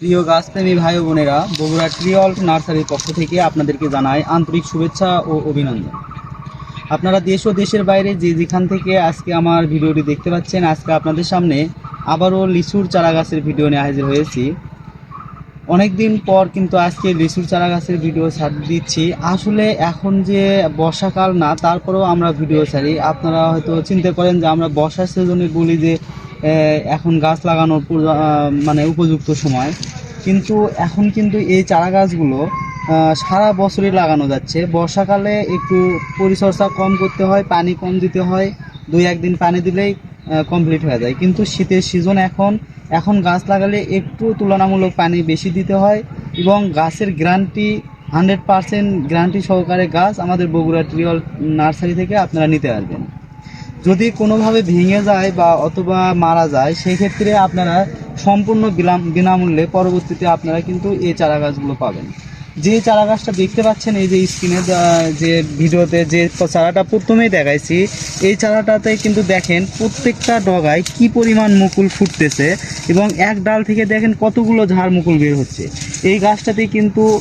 প্রিয় গাছপ্রেমী ভাই বোনেরা, বগুড়া ট্রিঅল্ট নার্সারির পক্ষ থেকে আপনাদেরকে জানাই আন্তরিক শুভেচ্ছা ও অভিনন্দন। আপনারা দেশ ও দেশের বাইরে যে যেখান থেকে আজকে আমার ভিডিওটি দেখতে পাচ্ছেন, আজকে আপনাদের সামনে আবারও লিচুর চারা গাছের ভিডিও নিয়ে হাজির হয়েছি। অনেক দিন পর কিন্তু আজকে লিচুর চারা গাছের ভিডিও ছাড় দিচ্ছি। আসলে এখন যে বর্ষাকাল না, তারপরেও আমরা ভিডিও ছাড়ি। আপনারা হয়তো চিন্তা করেন যে আমরা বর্ষার সিজনে বলি যে এখন গাছ লাগানোর মানে উপযুক্ত সময়। কিন্তু এখন কিন্তু এই চারা গাছগুলো সারা বছরই লাগানো যাচ্ছে। বর্ষাকালে একটু পরিচর্যা কম করতে হয়, পানি কম দিতে হয়। দুই, একদিন পানি দিলেই কমপ্লিট হয়ে যায়। কিন্তু শীতের সিজন এখন এখন গাছ লাগালে একটু তুলনামূলক পানি বেশি দিতে হয় এবং গাছের গ্যারান্টি হান্ড্রেড পারসেন্ট গ্যারান্টি সহকারে গাছ আমাদের বগুড়া ট্রিঅল নার্সারি থেকে আপনারা নিতে পারবেন। যদি কোনোভাবে ভেঙে যায় বা অথবা মারা যায় সেই ক্ষেত্রে আপনারা সম্পূর্ণ বিনাম- বিনামূল্যে পরবর্তীতে আপনারা কিন্তু এই চারা গাছগুলো পাবেন। যে চারা গাছটা দেখতে পাচ্ছেন, এই যে স্ক্রিনে যে ভিডিওতে যে চারাটা প্রথমেই দেখাইছি, এই চারাটাতে কিন্তু দেখেন প্রত্যেকটা ডগায় কি পরিমাণ মুকুল ফুটতেছে এবং এক ডাল থেকে দেখেন কতগুলো ঝাড় মুকুল বের হচ্ছে। এই গাছটাতে কিন্তু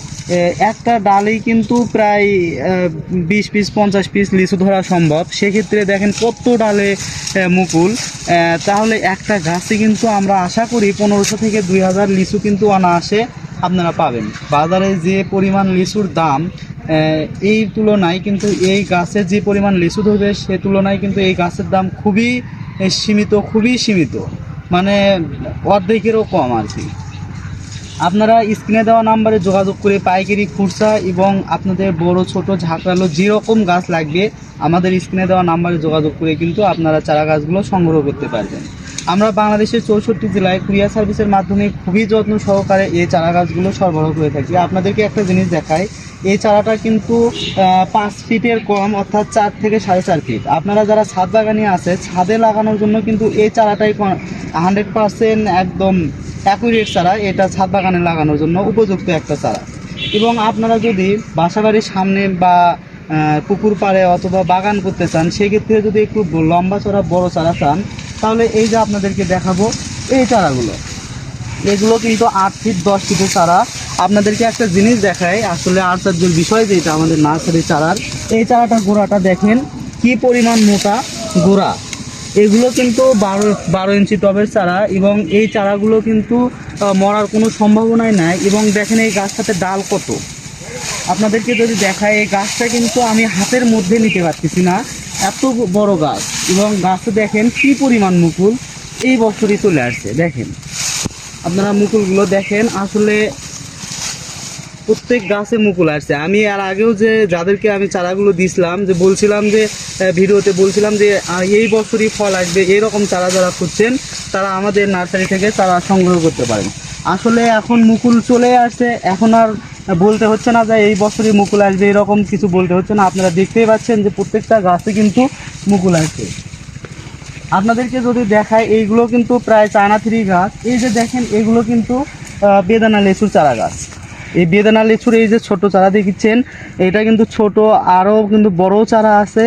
একটা ডালেই কিন্তু প্রায় বিশ পিস, পঞ্চাশ পিস লিচু ধরা সম্ভব। সেক্ষেত্রে দেখেন কত ডালে মুকুল। তাহলে একটা গাছে কিন্তু আমরা আশা করি পনেরোশো থেকে দুই হাজার লিচু কিন্তু অনায়াসে আপনারা পাবেন। বাজারে যে পরিমাণ লিচুর দাম এই তুলনায় কিন্তু এই গাছের যে পরিমাণ লিচু ধরবে, সে তুলনায় কিন্তু এই গাছের দাম খুবই সীমিত খুবই সীমিত। মানে অর্ধেকেরও কম আর কি। আপনারা স্ক্রিনে দেওয়া নাম্বারে যোগাযোগ করে পাইকারি খুরসা এবং আপনাদের বড়, ছোট, ঝাঁকড়ালো যেরকম গাছ লাগবে, আমাদের স্ক্রিনে দেওয়া নাম্বারে যোগাযোগ করে কিন্তু আপনারা চারা গাছগুলো সংগ্রহ করতে পারবেন। আমরা বাংলাদেশের চৌষট্টি জেলায় কুরিয়ার সার্ভিসের মাধ্যমে খুবই যত্ন সহকারে এই চারা গাছগুলো সরবরাহ করে থাকি। আপনাদেরকে একটা জিনিস দেখাই, এই চারাটা কিন্তু পাঁচ ফিটের কম অর্থাৎ চার থেকে সাড়ে চার ফিট। আপনারা যারা ছাদ বাগানি আছে, ছাদে লাগানোর জন্য কিন্তু এই চারাটাই হান্ড্রেড পার্সেন্ট একদম অ্যাকুরেট চারা এটা ছাদ বাগানে লাগানোর জন্য উপযুক্ত একটা চারা। এবং আপনারা যদি বাসাবাড়ির সামনে বা পুকুর পাড়ে অথবা বাগান করতে চান, সেক্ষেত্রে যদি একটু লম্বা চড়া, বড় চারা চান, তাহলে এই যে আপনাদেরকে দেখাবো এই চারাগুলো। এগুলো কিন্তু আট ফিট দশ ফিটের চারা। আপনাদেরকে একটা জিনিস দেখায় আসলে আশ্চর্যের বিষয় যেটা আমাদের নার্সারি চারার। এই চারাটা গোড়াটা দেখেন কি পরিমাণ মোটা গোড়া। এগুলো কিন্তু বারো বারো ইঞ্চি টবের চারা এবং এই চারাগুলো কিন্তু মরার কোনো সম্ভাবনাই নাই এবং দেখেন এই গাছটাতে ডাল কত। আপনাদেরকে যদি দেখায় এই গাছটা কিন্তু আমি হাতের মধ্যে নিতে পারতেছি না। এত বড় গাছ এবং গাছে দেখেন কি পরিমাণ মুকুল। এই বছরই চলে আসছে, দেখেন। আপনারা মুকুলগুলো দেখেন, আসলে প্রত্যেক গাছে মুকুল আসছে। আমি আর আগেও যে যাদেরকে আমি চারাগুলো দিছিলাম, যে বলছিলাম যে ভিডিওতে বলছিলাম যে এই বছরই ফল আসবে, এরকম চারা যারা খুঁজছেন, তারা আমাদের নার্সারি থেকে চারা সংগ্রহ করতে পারেন। আসলে এখন মুকুল চলে আসছে, এখন আর বলতে হচ্ছে না যে এই বছরই মুকুল আসবে, এরকম কিছু বলতে হচ্ছে না। আপনারা দেখতেই পাচ্ছেন যে প্রত্যেকটা গাছে কিন্তু মুকুল আসছে। আপনাদেরকে যদি দেখায় এইগুলো কিন্তু প্রায় চায়না থ্রি গাছ। এই যে দেখেন, এগুলো কিন্তু বেদানা লেচুর চারা গাছ। এই বেদানা লেচুর এই যে ছোট চারা দেখিচ্ছেন, এটা কিন্তু ছোট আরও কিন্তু বড় চারা আছে।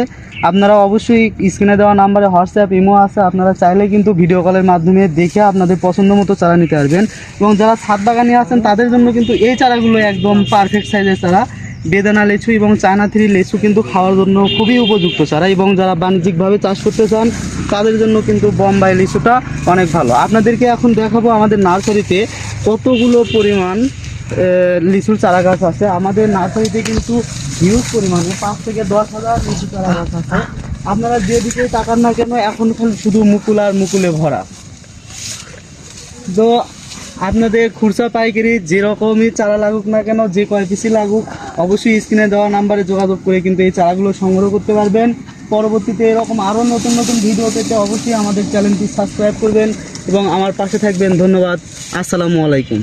আপনারা অবশ্যই স্ক্রিনে দেওয়া নাম্বারে হোয়াটসঅ্যাপ, ইমো আছে, আপনারা চাইলে কিন্তু ভিডিও কলের মাধ্যমে দেখে আপনাদের পছন্দ মতো চারা নিতে পারবেন। এবং যারা ছাদ বাগানি আছেন, তাদের জন্য কিন্তু এই চারাগুলো একদম পারফেক্ট সাইজের চারা। বেদানা লেচু এবং চায়না থ্রি লেচু কিন্তু খাওয়ার জন্য খুবই উপযুক্ত চারা এবং যারা বাণিজ্যিকভাবে চাষ করতে চান, তাদের জন্য কিন্তু বোম্বাই লিচুটা অনেক ভালো। আপনাদেরকে এখন দেখাবো আমাদের নার্সারিতে কতগুলো পরিমাণ লিচুর চারা গাছ আছে। আমাদের নার্সারিতে কিন্তু হিউজ পরিমাণে, পাঁচ থেকে দশ হাজার লিচু চারা গাছ আছে। আপনারা যেদিকে তাকান না কেন, এখন শুধু মুকুল আর মুকুলে ভরা। তো আপনাদের খুরসা পাইকারি যেরকমই চারা লাগুক না কেন, যে কয় পিসি লাগুক, অবশ্যই স্ক্রিনে দেওয়া নাম্বারে যোগাযোগ করে কিন্তু এই চারাগুলো সংগ্রহ করতে পারবেন। পরবর্তীতে এরকম আরও নতুন নতুন ভিডিও পেতে অবশ্যই আমাদের চ্যানেলটি সাবস্ক্রাইব করবেন এবং আমার পাশে থাকবেন। ধন্যবাদ। আসসালামু আলাইকুম।